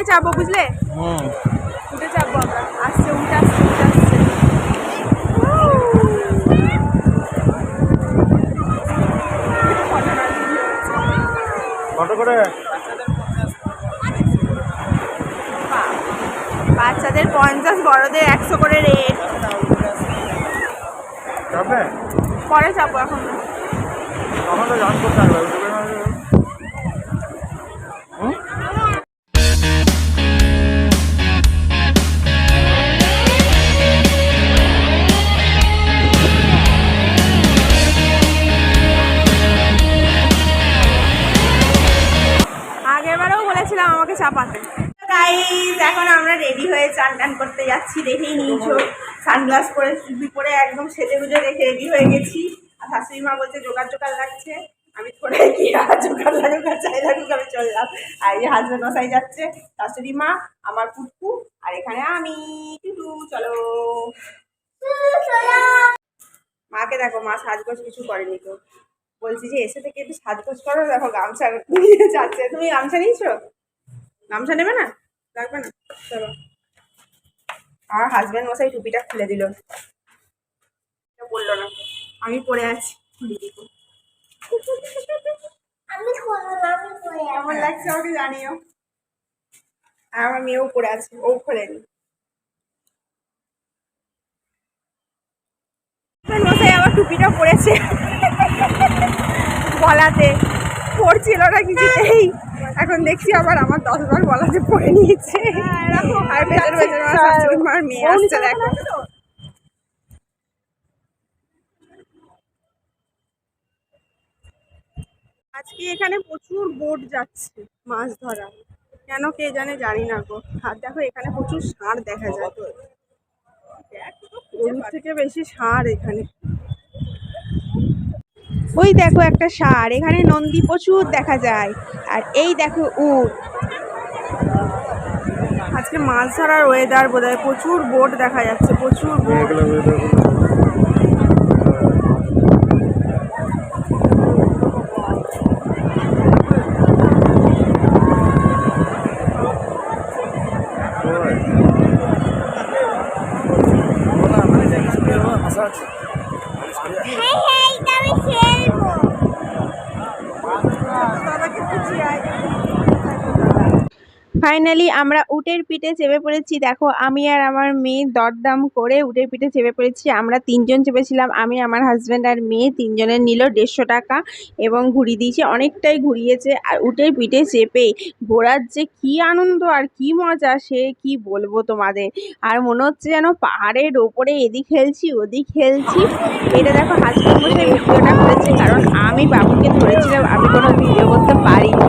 উঠে চাপবো বুঝলে? হুম। উঠে চাপবো আমরা। আসছে উঠে আসছে উঠে আসছে। বাচ্চাদের পঞ্চাশ বড়দের একশো করে রেট। যাবে? পরে চাপবো এখন। তখন তো জান করতে হবে এখন আমরা রেডি হয়ে চান টান করতে যাচ্ছি, দেখেই নিয়েছো। সানগ্লাস পরে টুপি পরে একদম সেজে গুজে রেখে রেডি হয়ে গেছি। আর শাশুড়ি মা বলছে, জোগাড় জোগাড় লাগছে। আমি থোড়ে কি জোগাড় লাগুক আর চাই লাগুক, আমি চললাম। আর এই হাজবেন্ড মশাই যাচ্ছে শাশুড়ি মা আমার পুটকু আর এখানে আমি। টুটু, চলো। মাকে দেখো, মা সাজগোজ কিছু করেনি তো। বলছি যে, এসে থেকে একটু সাজগোজ করো, দেখো গামছা নিয়ে যাচ্ছে। তুমি গামছা নিয়েছো? গামছা নেবে না? লাগবে না? চলো। আমার হাজব্যান্ড মশাই টুপিটা খুলে দিল। বলল না। আমি পরে আছি। খুলে দিব আমি। কেমন লাগছে আমাকে জানিও? আর আমার মেয়েও পরে আছে ও খোলেনি। মশাই আবার টুপিটা পরেছে। গলাতে। পড়ছিল না কিছুতেই। এখন দেখছি আবার আমার দশ বার যে পরে নিয়েছে। আর ভেতর ভেতর আমার মেয়ে আসছে দেখো। আজকে এখানে প্রচুর বোট যাচ্ছে মাছ ধরা। কেন কে জানে জানি না গো। আর দেখো এখানে প্রচুর ষাঁড় দেখা যায়। গরুর থেকে বেশি সার এখানে। ওই দেখো একটা ষাঁড় এখানে নন্দী প্রচুর দেখা যায়। আর এই দেখো উট। আজকে মাছ ধরার ওয়েদার বোধ হয় প্রচুর বোট দেখা যাচ্ছে প্রচুর বোট হ্যাঁ, এটা আমি খেলব। ফাইনালি আমরা উটের পিঠে চেপে পড়েছি। দেখো, আমি আর আমার মেয়ে দরদাম করে উটের পিঠে চেপে পড়েছি। আমরা তিনজন চেপেছিলাম, আমি, আমার হাজব্যান্ড আর মেয়ে তিনজনের নিল দেড়শো টাকা এবং ঘুরিয়ে দিয়েছে, অনেকটাই ঘুরিয়েছে। আর উটের পিঠে চেপে ঘোরার যে কি আনন্দ আর কি মজা, সে কি বলব তোমাদের? আর মনে হচ্ছে যেন পাহাড়ের ওপরে এদিক খেলছি ওদিক খেলছি এটা দেখো হাজব্যান্ড বসে ভিডিওটা করেছে, কারণ আমি বাবুকে ধরেছিলাম, আমি কোনো ভিডিও করতে পারিনি।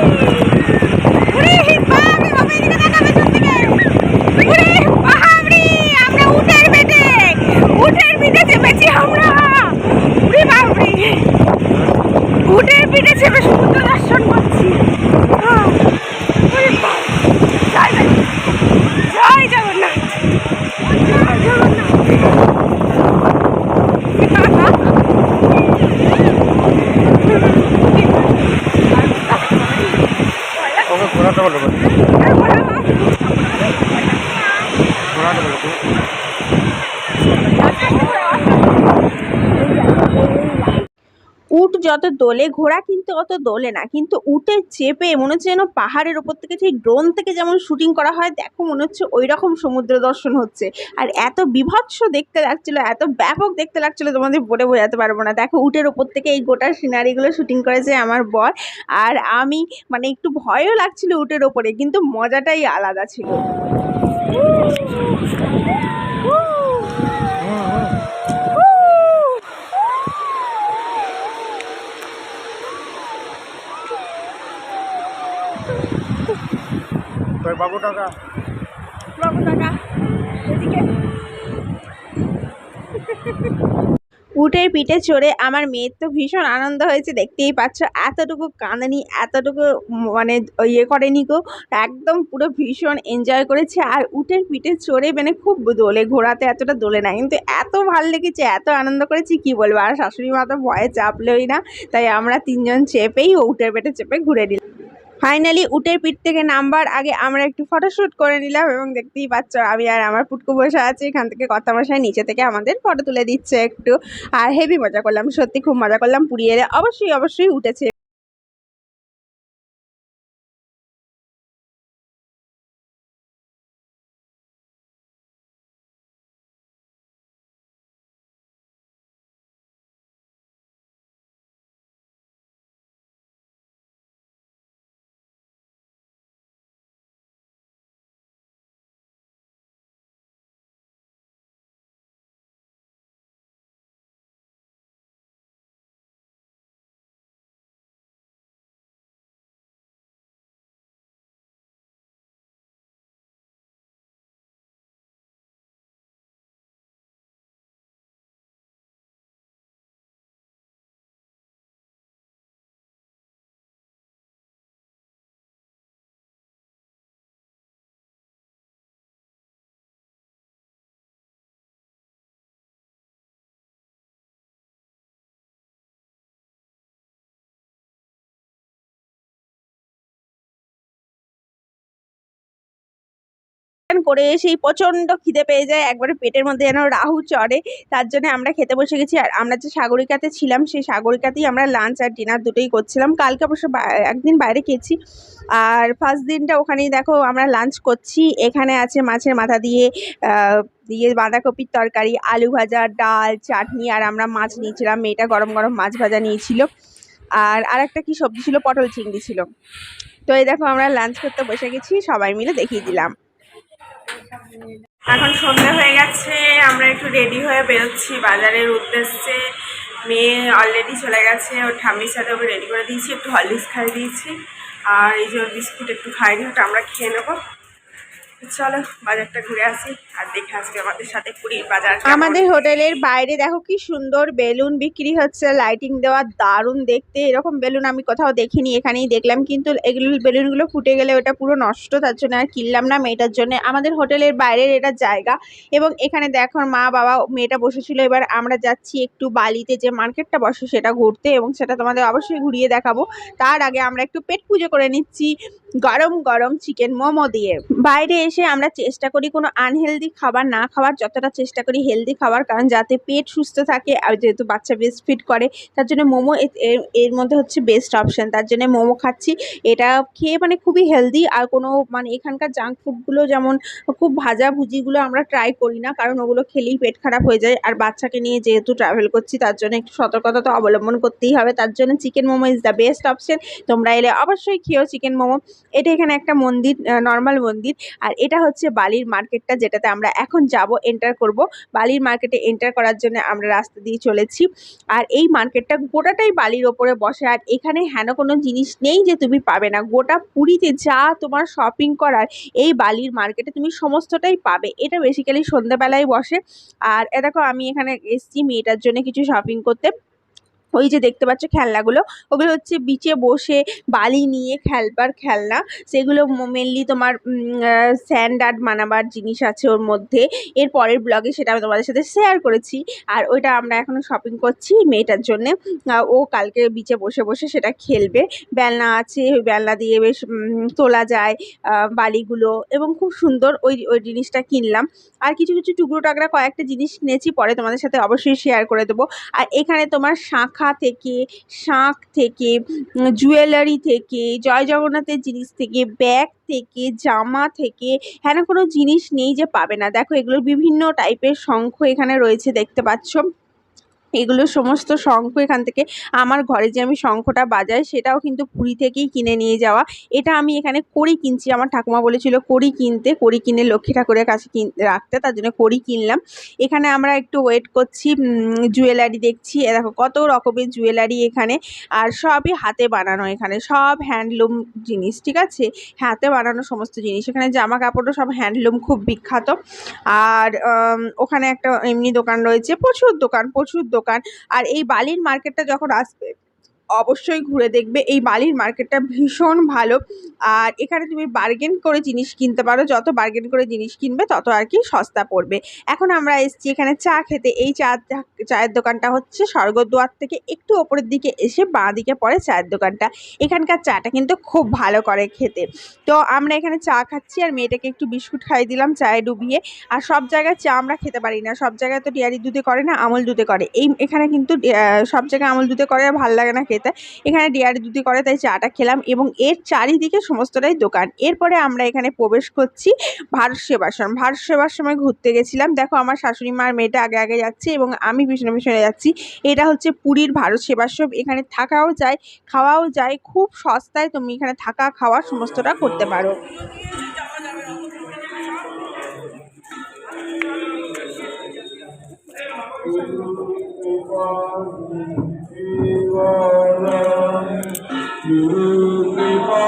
উটের পিঠে চেপে সমুদ্র দর্শন করছি আহ, ওরে বাবা, জয় জগন্নাথ, জয় জগন্নাথ জয় জগন্নাথ ওকে ঘোরাতে বলো ঘোরাতে বলো যত দোলে ঘোড়া কিন্তু অত দোলে না। কিন্তু উঠে চেপে মনে হচ্ছে যেন পাহাড়ের ওপর থেকে সেই ড্রোন থেকে যেমন শুটিং করা হয়, দেখো মনে হচ্ছে ওই রকম সমুদ্র দর্শন হচ্ছে। আর এত বিভৎস দেখতে লাগছিল, এত ব্যাপক দেখতে লাগছিল, তোমাদের বলে বোঝাতে পারব না। দেখো উটের ওপর থেকে এই গোটা সিনারিগুলো শুটিং করেছে আমার বর। আর আমি মানে একটু ভয়ও লাগছিল উটের ওপরে, কিন্তু মজাটাই আলাদা ছিল। তোর বাবু টাকা বাবু টাকা এদিকে। উটের পিঠে চড়ে আমার মেয়ের তো ভীষণ আনন্দ হয়েছে, দেখতেই পাচ্ছ। এতটুকু কাঁদানি, এতটুকু মানে ইয়ে করেনি গো, একদম পুরো ভীষণ এনজয় করেছে। আর উটের পিঠে চড়ে মানে খুব দোলে ঘোরাতে এতটা দোলে না, কিন্তু এত ভালো লেগেছে, এত আনন্দ করেছি, কি বলব? আর শাশুড়ি মা তো ভয়ে চাপলেই না, তাই আমরা তিনজন চেপেই উটের পেটে চেপে ঘুরে নিলাম। ফাইনালি উটের পিঠ থেকে নামবার আগে আমরা একটু ফটোশ্যুট করে নিলাম এবং দেখতেই পাচ্ছ আমি আর আমার পুটকু বসে আছি। এখান থেকে কথা মশাই নিচে থেকে আমাদের ফটো তুলে দিচ্ছে একটু। আর হেভি মজা করলাম, সত্যি খুব মজা করলাম পুরী এলে অবশ্যই অবশ্যই উঠেছে। করে এসেই প্রচণ্ড খিদে পেয়ে যায়, একবারে পেটের মধ্যে যেন রাহু চড়ে। তার জন্য আমরা খেতে বসে গেছি আর আমরা যে সাগরিকাতে ছিলাম, সেই সাগরিকাতেই আমরা লাঞ্চ আর ডিনার দুটোই করছিলাম। কালকে অবশ্য একদিন বাইরে খেয়েছি আর ফার্স্ট দিনটা ওখানেই দেখো আমরা লাঞ্চ করছি। এখানে আছে মাছের মাথা দিয়ে দিয়ে বাঁধাকপির তরকারি, আলু ভাজা, ডাল, চাটনি আর আমরা মাছ নিয়েছিলাম। মেয়েটা গরম গরম মাছ ভাজা নিয়েছিল। আর আরেকটা কি সবজি ছিল? পটল চিংড়ি ছিল। তো এই দেখো আমরা লাঞ্চ করতে বসে গেছি, সবাই মিলে দেখিয়ে দিলাম। এখন সন্ধ্যা হয়ে গেছে, আমরা একটু রেডি হয়ে বেরোচ্ছি বাজারের উদ্দেশ্যে। মেয়ে অলরেডি চলে গেছে, ওর ঠাম্মির সাথে ওকে রেডি করে দিয়েছি, একটু হরলিক্স খাইয়ে দিয়েছি। আর এই যে ওর বিস্কুট একটু খাই নি ওটা আমরা খেয়ে নেব। চলো, বাজারটা ঘুরে আসি। আমাদের হোটেলের বাইরে দেখো কি সুন্দর বেলুন বিক্রি হচ্ছে লাইটিং দেওয়া দারুণ দেখতে, এরকম বেলুন আমি কোথাও দেখিনি, এখানেই দেখলাম, কিন্তু এগুলো বেলুনগুলো ফুটে গেলে ওটা পুরো নষ্ট, তার জন্য আর কিনলাম না মেয়েটার জন্য। আমাদের হোটেলের বাইরের এটা জায়গা এবং এখানে দেখো মা বাবা মেয়েটা বসেছিল, এবার আমরা যাচ্ছি একটু বালিতে, যে মার্কেটটা বসে সেটা ঘুরতে এবং সেটা তোমাদের অবশ্যই ঘুরিয়ে দেখাবো। তার আগে আমরা একটু পেট পুজো করে নিচ্ছি, গরম গরম চিকেন মোমো দিয়ে। বাইরে এসে আমরা চেষ্টা করি কোনো আনহেলদি খাবার না খাওয়ার যতটা চেষ্টা করি হেলদি খাবার, কারণ যাতে পেট সুস্থ থাকে আর যেহেতু বাচ্চা বেস্ট ফিট করে, তার জন্য মোমো এর- মধ্যে হচ্ছে বেস্ট অপশন তার জন্য মোমো খাচ্ছি। এটা খেয়ে মানে খুবই হেলদি আর কোনো মানে এখানকার জাঙ্ক ফুডগুলো যেমন খুব ভাজা ভুজিগুলো আমরা ট্রাই করি না, কারণ ওগুলো খেলেই পেট খারাপ হয়ে যায়। আর বাচ্চাকে নিয়ে যেহেতু ট্রাভেল করছি, তার জন্য একটু সতর্কতা তো অবলম্বন করতেই হবে। তার জন্য chicken momo is the best option তোমরা এলে অবশ্যই খেও চিকেন মোমো। এটা এখানে একটা মন্দির নর্মাল মন্দির। আর এটা হচ্ছে বালির মার্কেটটা যেটাতে আমরা এখন যাব এন্টার করব। বালির মার্কেটে এন্টার করার জন্য আমরা রাস্তা দিয়ে চলেছি। আর এই মার্কেটটা গোটাটাই বালির ওপরে বসে। আর এখানে হেন কোনো জিনিস নেই যে তুমি পাবে না। গোটা পুরীতে যা তোমার শপিং করার, এই বালির মার্কেটে তুমি সমস্তটাই পাবে। এটা বেসিক্যালি সন্ধ্যাবেলায় বসে। আর এ দেখো আমি এখানে এসছি মেয়েটার জন্য কিছু শপিং করতে। ওই যে দেখতে পাচ্ছ খেলনাগুলো, ওগুলো হচ্ছে বিচে বসে বালি নিয়ে খেলবার খেলনা। সেগুলো মেনলি তোমার স্যান্ড আর্ট বানাবার জিনিস আছে ওর মধ্যে। এর পরের ব্লগে সেটা আমি তোমাদের সাথে শেয়ার করেছি। আর ওইটা আমরা এখনও শপিং করছি মেয়েটার জন্যে। ও কালকে বিচে বসে বসে সেটা খেলবে। বেলনা আছে ওই বেলনা দিয়ে বেশ তোলা যায় বালিগুলো। এবং খুব সুন্দর ওই ওই জিনিসটা কিনলাম। আর কিছু কিছু টুকরো টাকরা কয়েকটা জিনিস কিনেছি, পরে তোমাদের সাথে অবশ্যই শেয়ার করে দেবো। আর এখানে তোমার শাঁখা থেকে, শাঁখ থেকে, জুয়েলারি থেকে, জয় জগন্নাথের জিনিস থেকে, ব্যাগ থেকে, জামা থেকে হ্যাঁ কোনো জিনিস নেই যে পাবে না। দেখো এগুলোর বিভিন্ন টাইপের শঙ্খ এখানে রয়েছে, দেখতে পাচ্ছ। এগুলো সমস্ত শঙ্খ এখান থেকে, আমার ঘরে যে আমি শঙ্খটা বাজাই সেটাও কিন্তু পুরী থেকেই কিনে নিয়ে যাওয়া। এটা আমি এখানে কড়ি কিনছি, আমার ঠাকুমা বলেছিল কড়ি কিনতে, কড়ি কিনে লক্ষ্মী ঠাকুরের কাছে রাখতে, তার জন্য কড়ি কিনলাম। এখানে আমরা একটু ওয়েট করছি জুয়েলারি দেখছি দেখো কত রকমের জুয়েলারি এখানে, আর সবই হাতে বানানো এখানে, সব হ্যান্ডলুম জিনিস, ঠিক আছে? হাতে বানানো সমস্ত জিনিস, এখানে জামা কাপড়ও সব হ্যান্ডলুম খুব বিখ্যাত। আর ওখানে একটা এমনি দোকান রয়েছে, প্রচুর দোকান প্রচুর দোকান। দোকান। আর এই বালির মার্কেটটা যখন আসবে অবশ্যই ঘুরে দেখবে। এই বালির মার্কেটটা ভীষণ ভালো। আর এখানে তুমি বার্গেন করে জিনিস কিনতে পারো। যত বার্গেন করে জিনিস কিনবে, তত আর কি সস্তা পড়বে। এখন আমরা এসেছি এখানে চা খেতে। এই চা চায়ের দোকানটা হচ্ছে স্বর্গদুয়ার থেকে একটু ওপরের দিকে এসে বাঁ দিকে পড়ে চায়ের দোকানটা। এখানকার চাটা কিন্তু খুব ভালো করে খেতে। তো আমরা এখানে চা খাচ্ছি আর মেয়েটাকে একটু বিস্কুট খাইয়ে দিলাম চায়ে ডুবিয়ে। আর সব জায়গায় চা আমরা খেতে পারি না। সব জায়গায় তো ডেয়ারি দুধে করে না, আমল দুধে করে। এই এখানে কিন্তু সব জায়গায় আমল দুধে করে ভালো লাগে না খেতে। এখানে ডেয়ারি দুধে করে, তাই চাটা খেলাম এবং এর চারিদিকে সমস্তটাই দোকান। এরপরে আমরা এখানে প্রবেশ করছি ভারত সেবাশ্রম ভারত সেবাশ্রমে ঘুরতে গেছিলাম। দেখো আমার শাশুড়ি মার মেয়েটা আগে আগে যাচ্ছে এবং আমি পিছনে পিছনে যাচ্ছি। এটা হচ্ছে পুরীর ভারত সেবাশ্রম এখানে থাকাও যায়, খাওয়াও যায়। খুব সস্তায় তুমি এখানে থাকা, খাওয়া সমস্তটা করতে পারো। you Guru Kripa,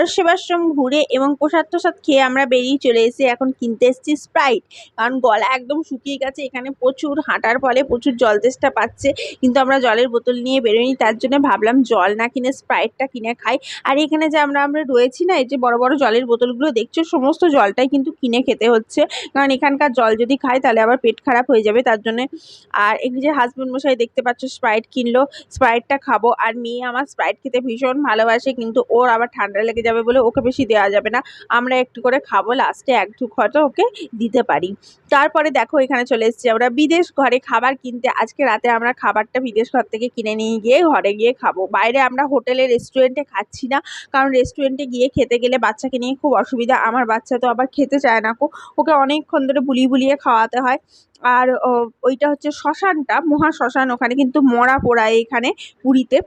Bharat Sevashram ঘুরে এবং প্রসাদ টোসাদ খেয়ে আমরা বেরিয়ে চলে এসে এখন কিনতে এসেছি স্প্রাইট কারণ গলা একদম শুকিয়ে গেছে, এখানে প্রচুর হাঁটার ফলে প্রচুর জল তেষ্টা পাচ্ছে, কিন্তু আমরা জলের বোতল নিয়ে বেরোইনি, তার জন্য ভাবলাম জল না কিনে স্প্রাইটটা কিনে খাই। আর এখানে যে আমরা আমরা রয়েছি না, এই যে বড় বড় জলের বোতলগুলো, দেখছ সমস্ত জলটাই কিন্তু কিনে খেতে হচ্ছে। কারণ এখানকার জল যদি খাই, তাহলে আবার পেট খারাপ হয়ে যাবে, তার জন্যে আর এই যে হাজবেন্ড মশাই দেখতে পাচ্ছ স্প্রাইট কিনলো স্প্রাইটটা খাব। আর মেয়ে আমার স্প্রাইট খেতে ভীষণ ভালোবাসে, কিন্তু ওর আবার ঠান্ডা লেগে যাবে। বলে ওকে বেশি দেওয়া যাবে না। আমরা একটু করে খাব লাস্টে এক ঢুক হয়তো ওকে দিতে পারি। তারপরে দেখো এখানে চলে এসেছি আমরা বিদেশ ঘরে খাবার কিনতে। আজকে রাতে আমরা খাবারটা বিদেশ ঘর থেকে কিনে নিয়ে গিয়ে ঘরে গিয়ে খাব। বাইরে আমরা হোটেলে রেস্টুরেন্টে খাচ্ছি না। কারণ রেস্টুরেন্টে গিয়ে খেতে গেলে বাচ্চাকে নিয়ে খুব অসুবিধা। আমার বাচ্চা তো আবার খেতে চায় না কো। ওকে অনেকক্ষণ ধরে বুলিয়ে বুলিয়ে খাওয়াতে হয়। আর ওইটা হচ্ছে শ্মশানটা, মহা শ্মশান। ওখানে কিন্তু মরা পোড়ায় এখানে পুরীতে।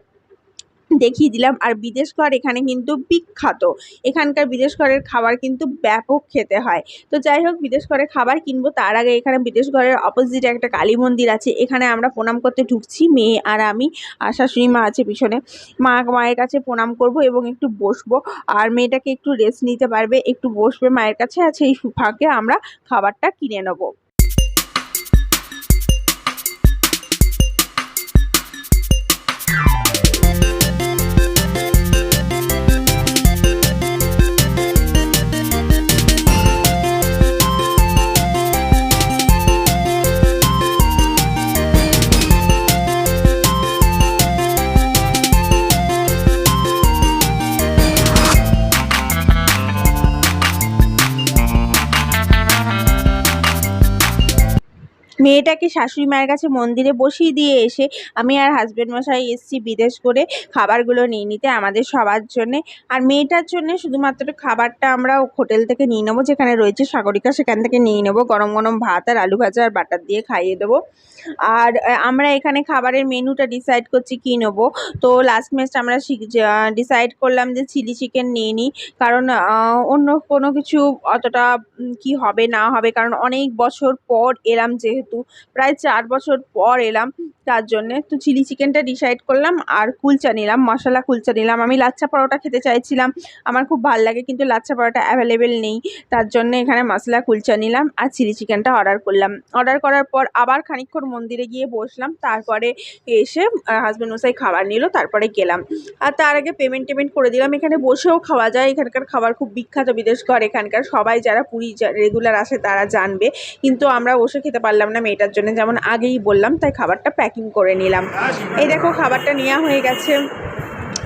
দেখিয়ে দিলাম। আর বিদেশ ঘর এখানে কিন্তু বিখ্যাত। এখানকার বিদেশ ঘরের খাবার কিন্তু ব্যাপক খেতে হয়। তো যাই হোক, বিদেশ ঘরের খাবার কিনবো। তার আগে এখানে বিদেশ ঘরের অপোজিটে একটা কালী মন্দির আছে। এখানে আমরা প্রণাম করতে ঢুকছি। মেয়ে আর আমি আর শাশুড়ি মা আছে পিছনে। মা মায়ের কাছে প্রণাম করব এবং একটু বসবো। আর মেয়েটাকে একটু রেস্ট নিতে পারবে। একটু বসবে মায়ের কাছে। আর সেই ফাঁকে আমরা খাবারটা কিনে নেব। মেয়েটাকে শাশুড়ি মায়ের কাছে মন্দিরে বসিয়ে দিয়ে এসে আমি আর হাজবেন্ড মশাই এসছি বিদেশ করে খাবারগুলো নিয়ে নিতে আমাদের সবার জন্যে। আর মেয়েটার জন্য শুধুমাত্র খাবারটা আমরা হোটেল থেকে নিয়ে নেব, যেখানে রয়েছে সাগরিকা, সেখান থেকে নিয়ে নেব। গরম গরম ভাত আর আলু ভাজা আর বাটার দিয়ে খাইয়ে দেবো। আর আমরা এখানে খাবারের মেনুটা ডিসাইড করছি কী নেব। তো লাস্ট ম্যাচটা আমরা ডিসাইড করলাম যে চিলি চিকেন নিয়ে নিই। কারণ অন্য কোনো কিছু অতটা কি হবে না হবে, কারণ অনেক বছর পর এলাম যেহেতু। প্রায় চার বছর পর এলাম। তার জন্যে তো চিলি চিকেনটা ডিসাইড করলাম আর কুলচা নিলাম, মশলা কুলচা নিলাম। আমি লাচ্ছা পরোটা খেতে চাইছিলাম, আমার খুব ভালো লাগে কিন্তু লাচ্ছা পরোটা অ্যাভেলেবেল নেই। তার জন্য এখানে মশলা কুলচা নিলাম আর চিলি চিকেনটা অর্ডার করলাম। অর্ডার করার পর আবার খানিকক্ষণ মন্দিরে গিয়ে বসলাম। তারপরে এসে হাজব্যান্ড মশাই খাবার নিল, তারপরে গেলাম। আর তার আগে পেমেন্ট টেমেন্ট করে দিলাম। এখানে বসেও খাওয়া যায়। এখানকার খাবার খুব বিখ্যাত বিদেশ ঘর। এখানকার সবাই যারা পুরী রেগুলার আসে তারা জানবে। কিন্তু আমরা বসে খেতে পারলাম না। মেয়েটার জন্য যেমন আগেই বললাম, তাই খাবারটা প্যাকিং করে নিলাম। এই দেখো, খাবারটা নেওয়া হয়ে গেছে।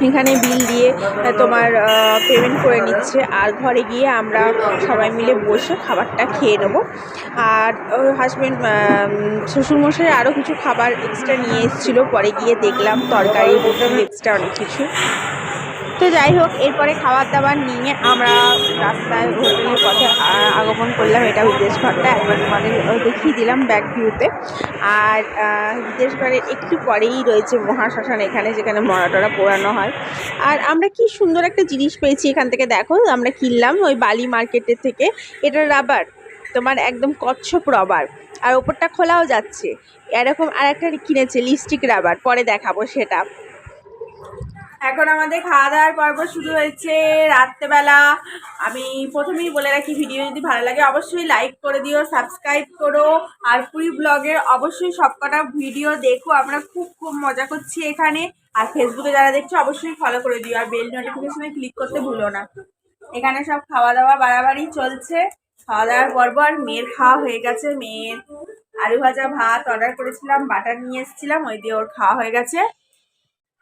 এখানে বিল দিয়ে তোমার পেমেন্ট করে নিচ্ছে। আর ঘরে গিয়ে আমরা সবাই মিলে বসে খাবারটা খেয়ে নেব। আর হাজব্যান্ড শ্বশুরমশাই আরও কিছু খাবার এক্সট্রা নিয়ে এসেছিল। পরে গিয়ে দেখলাম তরকারি এক্সট্রা অনেক কিছু। তো যাই হোক এরপরে খাবার দাবার নিয়ে আমরা রাস্তায় হোটেলের পথে আগমন করলাম। এটা বিদেশ ঘরটা একবার তোমাদের দেখিয়ে দিলাম ব্যাক ভিউতে আর আহ, বিদেশ ঘরের একটু পরেই রয়েছে মহাশ্মশান এখানে যেখানে মরাটরা পোড়ানো হয়। আর আমরা কি সুন্দর একটা জিনিস পেয়েছি এখান থেকে দেখো আমরা কিনলাম ওই বালি মার্কেটের থেকে। এটা রাবার তোমার একদম কচ্ছপ রবার। আর ওপরটা খোলাও যাচ্ছে। এরকম আর একটা কিনেছে লিপস্টিক রাবার পরে দেখাবো সেটা। এখন আমাদের খাওয়া দাওয়ার পর্ব শুরু হয়েছে রাত্রেবেলা। আমি প্রথমেই বলে রাখি, ভিডিও যদি ভালো লাগে অবশ্যই লাইক করে দিও সাবস্ক্রাইব করো। আর পুরী ব্লগের অবশ্যই সবকটা ভিডিও দেখো, আমরা খুব খুব মজা করছি এখানে। আর ফেসবুকে যারা দেখছ, অবশ্যই ফলো করে দিও। আর বেল নোটিফিকেশনে ক্লিক করতে ভুলো না। এখানে সব খাওয়া দাওয়া বাড়াবাড়ি চলছে। খাওয়া দাওয়ার পর্ব আর মেয়ের খাওয়া হয়ে গেছে। মেয়ের আলু ভাজা ভাত অর্ডার করেছিলাম, বাটার নিয়ে এসেছিলাম, ওই দিয়ে ওর খাওয়া হয়ে গেছে।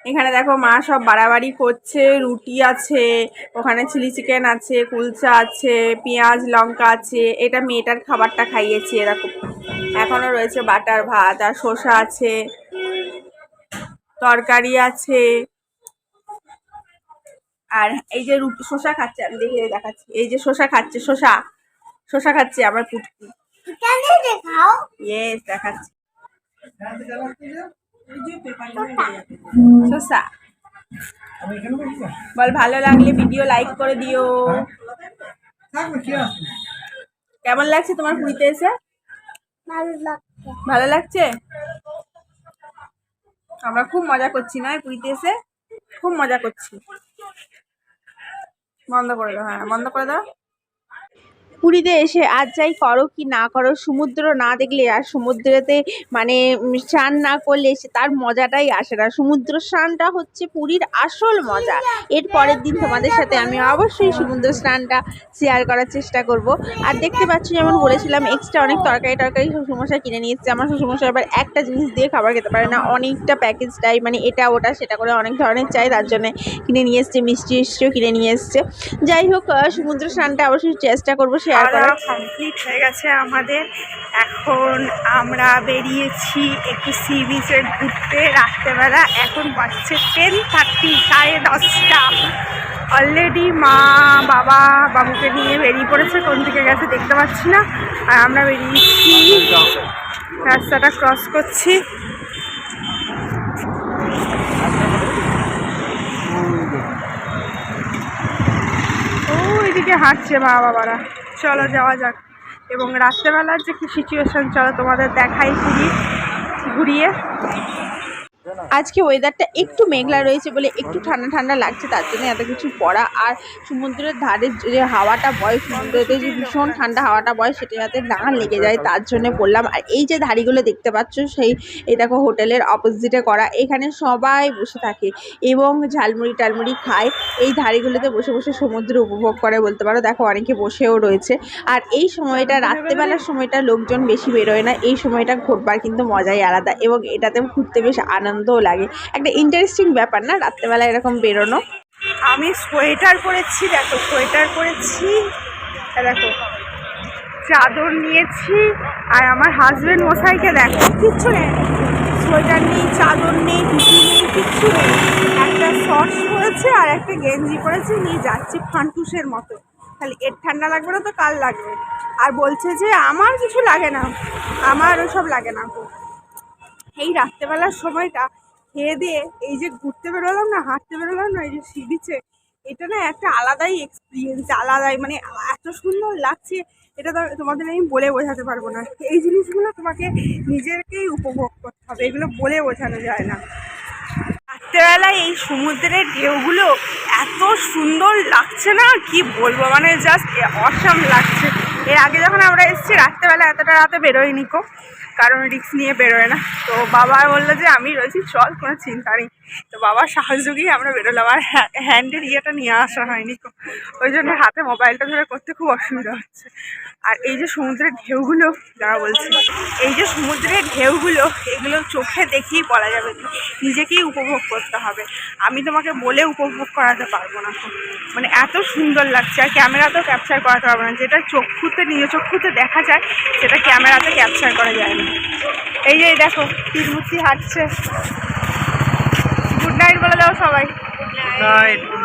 এখানে দেখো মা সব বাড়াবাড়ি করছে রুটি আছে ওখানে চিলি চিকেন আছে কুলচা আছে পেঁয়াজ লঙ্কা আছে এটা মেয়েটার খাবারটা খাইয়েছি এরকম এখনও রয়েছে বাটার ভাত আর শসা আছে তরকারি আছে। আর এই যে রুটি শসা খাচ্ছে আমি দেখে দেখাচ্ছি। এই যে শসা খাচ্ছে শসা শসা খাচ্ছে আমার পুটকি দেখাও? ইয়েস দেখাচ্ছি। শসা বল ভালো লাগলে ভিডিও লাইক করে দিও। কেমন লাগছে তোমার পুরীতে এসে? ভালো লাগছে। ভালো লাগছে? আমরা খুব মজা করছি না পুরীতে এসে? খুব মজা করছি। বন্ধ করে দাও হ্যাঁ বন্ধ করে দাও। পুরীতে এসে আর যাই করো কি না করো, সমুদ্র না দেখলে আর সমুদ্রেতে মানে স্নান না করলে সে তার মজাটাই আসে না। সমুদ্র স্নানটা হচ্ছে পুরীর আসল মজা। এর পরের দিন তোমাদের সাথে আমি অবশ্যই সমুদ্র স্নানটা শেয়ার করার চেষ্টা করব। আর দেখতে পাচ্ছ যেমন বলেছিলাম এক্সট্রা অনেক তরকারি টরকারি শ্বশুরমশাই কিনে নিয়ে এসেছে আমার শ্বশুরমশাই আবার একটা জিনিস দিয়ে খাবার খেতে পারে না। অনেকটা প্যাকেজ চাই মানে এটা, ওটা, সেটা করে অনেক ধরনের চাই। তার জন্য কিনে নিয়ে এসছে, মিষ্টি মিষ্টিও কিনে নিয়ে এসছে। যাই হোক সমুদ্র স্নানটা অবশ্যই চেষ্টা করব। শেয়ার করার কমপ্লিট হয়ে গেছে আমাদের। এখন আমরা বেরিয়েছি একটু সি বিচে ঘুরতে। রাত্রেবেলা এখন বাজছে টেন থার্টি সাড়ে দশটা। অলরেডি মা বাবা বাবুকে নিয়ে বেরিয়ে পড়েছে কোন দিকে গেছে দেখতে পাচ্ছি না। আর আমরা বেরিয়েছি রাস্তাটা ক্রস করছি। ওইদিকে হাঁটছে মা বাবারা। চলো যাওয়া যাক। এবং রাত্রেবেলার যে কি সিচুয়েশান চলো তোমাদের দেখাই ঘুরি ঘুরিয়ে। আজকে ওয়েদারটা একটু মেঘলা রয়েছে বলে একটু ঠান্ডা ঠান্ডা লাগছে, তার জন্য এত কিছু পড়া। আর সমুদ্রের ধারে যে হাওয়াটা বয়, সমুদ্রতে যে ভীষণ ঠান্ডা হাওয়াটা বয়, সেটা যাতে না লেগে যায়, তার জন্য বললাম। আর এই যে ধাড়িগুলো দেখতে পাচ্ছ, সেই, এই দেখো হোটেলের অপোজিটে করা। এখানে সবাই বসে থাকে এবং ঝালমুড়ি টালমুড়ি খায়। এই ধাড়িগুলোতে বসে বসে সমুদ্র উপভোগ করে বলতে পারো। দেখো অনেকে বসেও রয়েছে। আর এই সময়টা, রাত্রেবেলার সময়টা লোকজন বেশি বেরোয় না। এই সময়টা ঘুরবার কিন্তু মজাই আলাদা এবং এটাতে ঘুরতে বেশ আনন্দও লাগে। একটা ইন্টারেস্টিং ব্যাপার না? রাত্রেবেলা এরকম বেরোনো? আমি সোয়েটার পরেছি, দেখো, সোয়েটার পরেছি, দেখো, চাদর নিয়েছি, আর আমার হাজব্যান্ড মশাইকে দেখো, কিচ্ছু নেই। সোয়েটার নেই, চাদর নেই কিছু নেই, কিচ্ছু নেই। একটা শর্টস পরেছে আর একটা গেঞ্জি পরেছে, নিয়ে যাচ্ছি ফান্টুসের মতো। খালি এর ঠান্ডা লাগবে না তো কাল লাগবে। আর বলছে যে, আমার কিছু লাগে না। আমার ওসব লাগে না। এই রাত্রেবেলার সময়টা খেয়ে দিয়ে এই যে ঘুরতে বেরোলাম না, হাঁটতে বেরোলাম না, এই যে সি বিচে এটা না একটা আলাদাই এক্সপিরিয়েন্স আলাদাই মানে এত সুন্দর লাগছে, এটা তোমাদের আমি বলে বোঝাতে পারব না। এই জিনিসগুলো তোমাকে নিজেকেই উপভোগ করতে হবে, এগুলো বলে বোঝানো যায় না। রাত্রেবেলায় এই সমুদ্রের ঢেউগুলো এত সুন্দর লাগছে না, কি বলব মানে জাস্ট অসাম লাগছে। এর আগে যখন আমরা এসেছি, রাত্রেবেলা এতটা রাতে বেরোয়নি কো। কারণ রিক্স নিয়ে বেরোয় না। তো বাবা বলল যে, আমি রয়েছি, চল, কোনো চিন্তা নেই। তো বাবার সাহায্য গিয়ে আমরা বেরোলাম। আর হ্যান্ডের ইয়েটা নিয়ে আসা হয়নি ওই জন্য হাতে মোবাইলটা ধরে করতে খুব অসুবিধা হচ্ছে। আর এই যে সমুদ্রের ঢেউগুলো যারা বলছে। এই যে সমুদ্রের ঢেউগুলো, এগুলো চোখে দেখেই বলা যাবে নিজেকেই উপভোগ করতে হবে। আমি তোমাকে বলে উপভোগ করাতে পারব না মানে এত সুন্দর লাগছে। আর ক্যামেরাতেও ক্যাপচার করাতে পারব না। যেটা চক্ষুতে, নিজ চক্ষুতে দেখা যায়, সেটা ক্যামেরাতে ক্যাপচার করা যায় না। এই যে দেখো তিরমূর্তি হাঁটছে। গুড নাইট বলে দাও সবাই। গুড নাইট গুড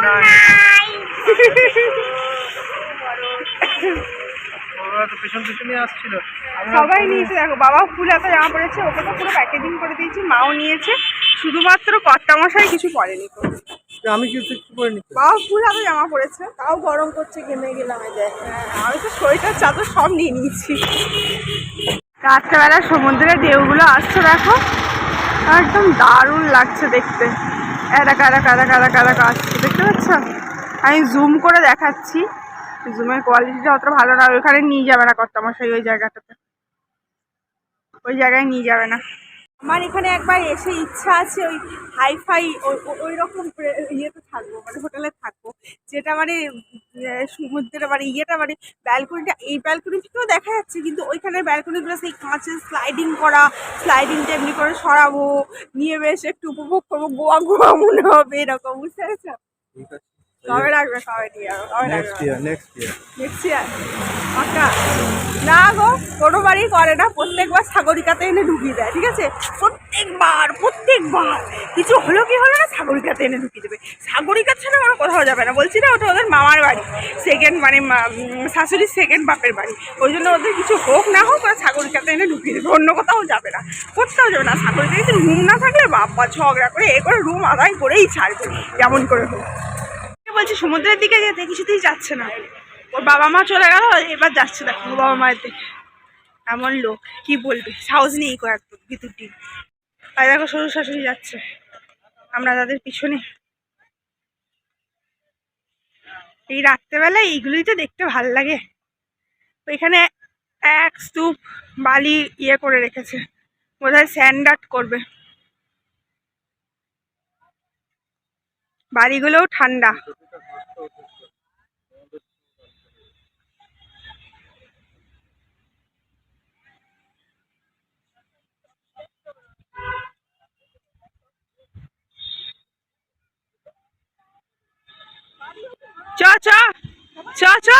সবাই নিয়েছে দেখো বাবা ফুল হাতে জামা পড়েছে ওকে তো পুরো প্যাকেজিং করে দিয়েছি মাও নিয়েছে শুধুমাত্র কর্তামশাই কিছু পরেনি আমি কিন্তু একটু করে নিচ্ছি। বাবা ফুল হাতে জামা পড়েছে তাও গরম করছে ঘেমে গেলাম দেখ হ্যাঁ, আমি তো সোয়েটার চাদর সব নিয়ে নিয়েছি। রাত্রেবেলা সমুদ্রের ঢেউগুলো আসছে দেখো। একদম দারুণ লাগছে দেখতে। এরা কারা কারা কারা কারা কাছে দেখতে পাচ্ছ? আমি জুম করে দেখাচ্ছি। জুমের কোয়ালিটিটা অত ভালো না, ওইখানে নিয়ে যাবে না কর্তামশাই ওই জায়গাটাতে। ওই জায়গায় নিয়ে যাবে না। আমার এখানে একবার এসে ইচ্ছা আছে ওই হাইফাই ওই রকম ইয়েতে থাকব মানে হোটেলে থাকব। যেটা মানে সমুদ্রের মানে ইয়েটা মানে ব্যালকনিটা এই ব্যালকনি থেকেও দেখা যাচ্ছে, কিন্তু ওইখানের ব্যালকনিগুলো সেই কাঁচের স্লাইডিং করা স্লাইডিংটা এমনি করে সরাবো, নিয়ে বেশ একটু উপভোগ করব গোয়া গোয়া মনে হবে এরকম, বুঝতে পেরেছ? কবে রাখবে কবে নিয়ে কবে নেক্সট ইয়ার নেক্সট ইয়ার দেখছি আর পাক্কা না গো কোনো বাড়ি করে না প্রত্যেকবার সাগরিকাতে এনে ঢুকিয়ে দেয় ঠিক আছে? প্রত্যেকবার প্রত্যেকবার। কিছু হলো কি হলো না সাগরিকাতে এনে ঢুকিয়ে দেবে। সাগরিকা ছাড়া ওরা কোথাও যাবে না। বলছি না ওটা ওদের মামার বাড়ি। সেকেন্ড মানে শাশুড়ির সেকেন্ড বাপের বাড়ি। ওই জন্য ওদের কিছু হোক না হোক ওরা সাগরিকাতে এনে ঢুকিয়ে দেবে। অন্য কোথাও যাবে না। কোথাও যাবে না। সাগরিকা কিন্তু রুম না থাকলে বাবা ঝগড়া করে এ করে রুম আদায় করেই ছাড়বে। যেমন করে হোক। বলছি, সমুদ্রের দিকে যেতে কিছুতেই যাচ্ছে না। ওর বাবা মা চলে গেল, এবার যাচ্ছে দেখো বাবা মায়ের দিকে। এমন লোক, কি বলবে? সাহস নেই কো একদম ভিতরটি আর দেখো, শ্বশুর শাশুড়ি যাচ্ছে। আমরা তাদের পিছনে। এই রাত্রেবেলা এইগুলোই তো দেখতে ভালো লাগে। এখানে এক স্তূপ বালি ইয়ে করে রেখেছে। বোধহয় স্যান্ড আর্ট করবে। বাড়িগুলোও ঠান্ডা। চ চ চ চ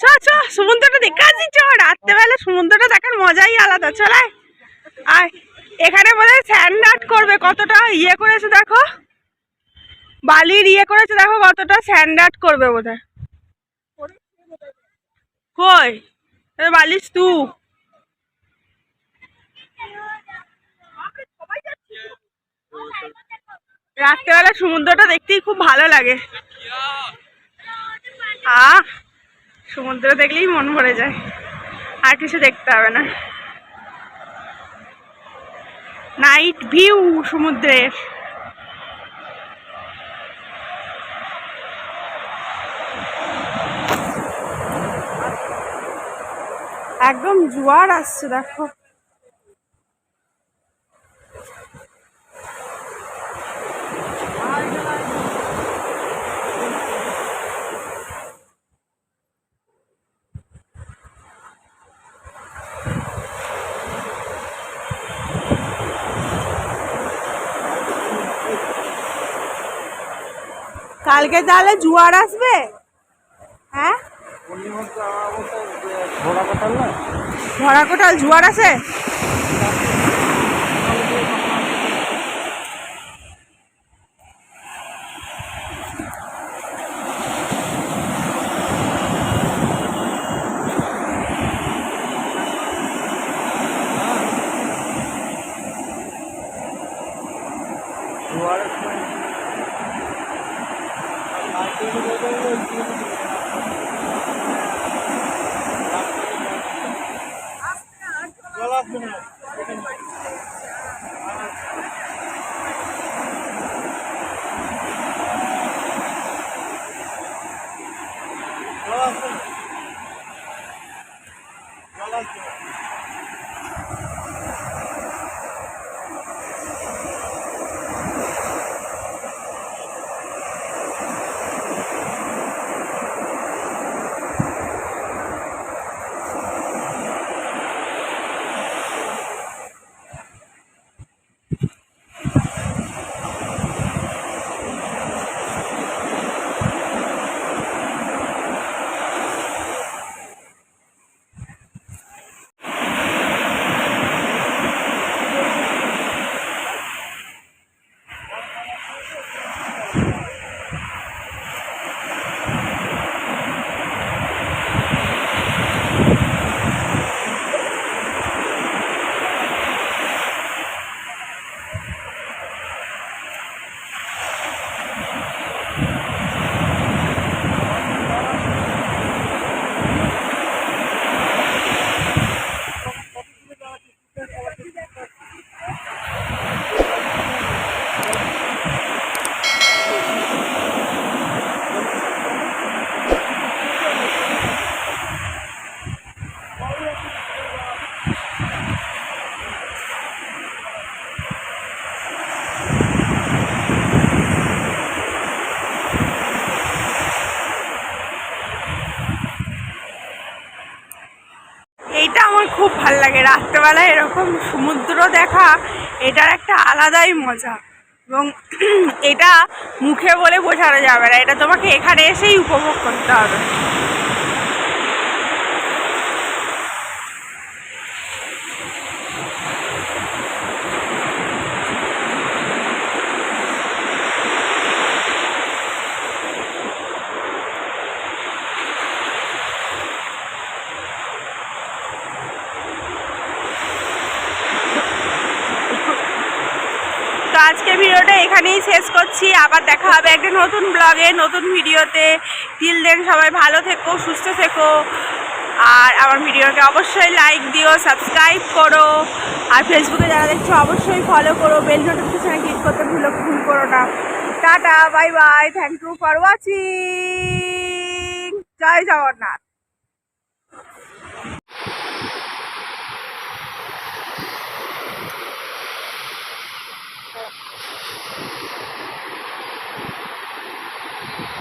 চ চ, সমুদ্রটা দেখে আসি চ, রাত্রেবেলা সমুদ্রটা দেখার মজাই আলাদা, চলে আর এখানে বোধ হয় স্যান্ড আর্ট করবে, কতটা ইয়ে করেছে দেখো। বালির ইয়ে করেছে, দেখো কতটা স্যান্ড আর্ট করবে বোধ হয় কই বালির স্তূপ। রাত্রেবেলা সমুদ্রটা দেখতেই খুব ভালো লাগে। আহ, সমুদ্র দেখলেই মন ভরে যায়। আর কিছু দেখতে হবে না। নাইট ভিউ সমুদ্রের একদম জোয়ার আসছে দেখো। কালকে তাহলে জোয়ার আসবে? হ্যাঁ? ঘোড়া কাটাল না ভরা কোটাল জোয়ার আছে? আলাদাই মজা। এবং এটা মুখে বলে বোঝানো যাবে না। এটা তোমাকে এখানে এসেই উপভোগ করতে হবে তো আজকে ভিডিওটা এখানেই শেষ আবার দেখা হবে একটা নতুন ব্লগে নতুন ভিডিওতে টিল দেন সবাই ভালো থেকো, সুস্থ থেকো। আর আমার ভিডিওকে অবশ্যই লাইক দিও সাবস্ক্রাইব করো। আর ফেসবুকে যারা দেখছ, অবশ্যই ফলো করো। বেল নোটিফিকেশানে ক্লিক করতে ভুলো, ভুল করো না। Tata bye bye thank you for watching Joy Jagannath.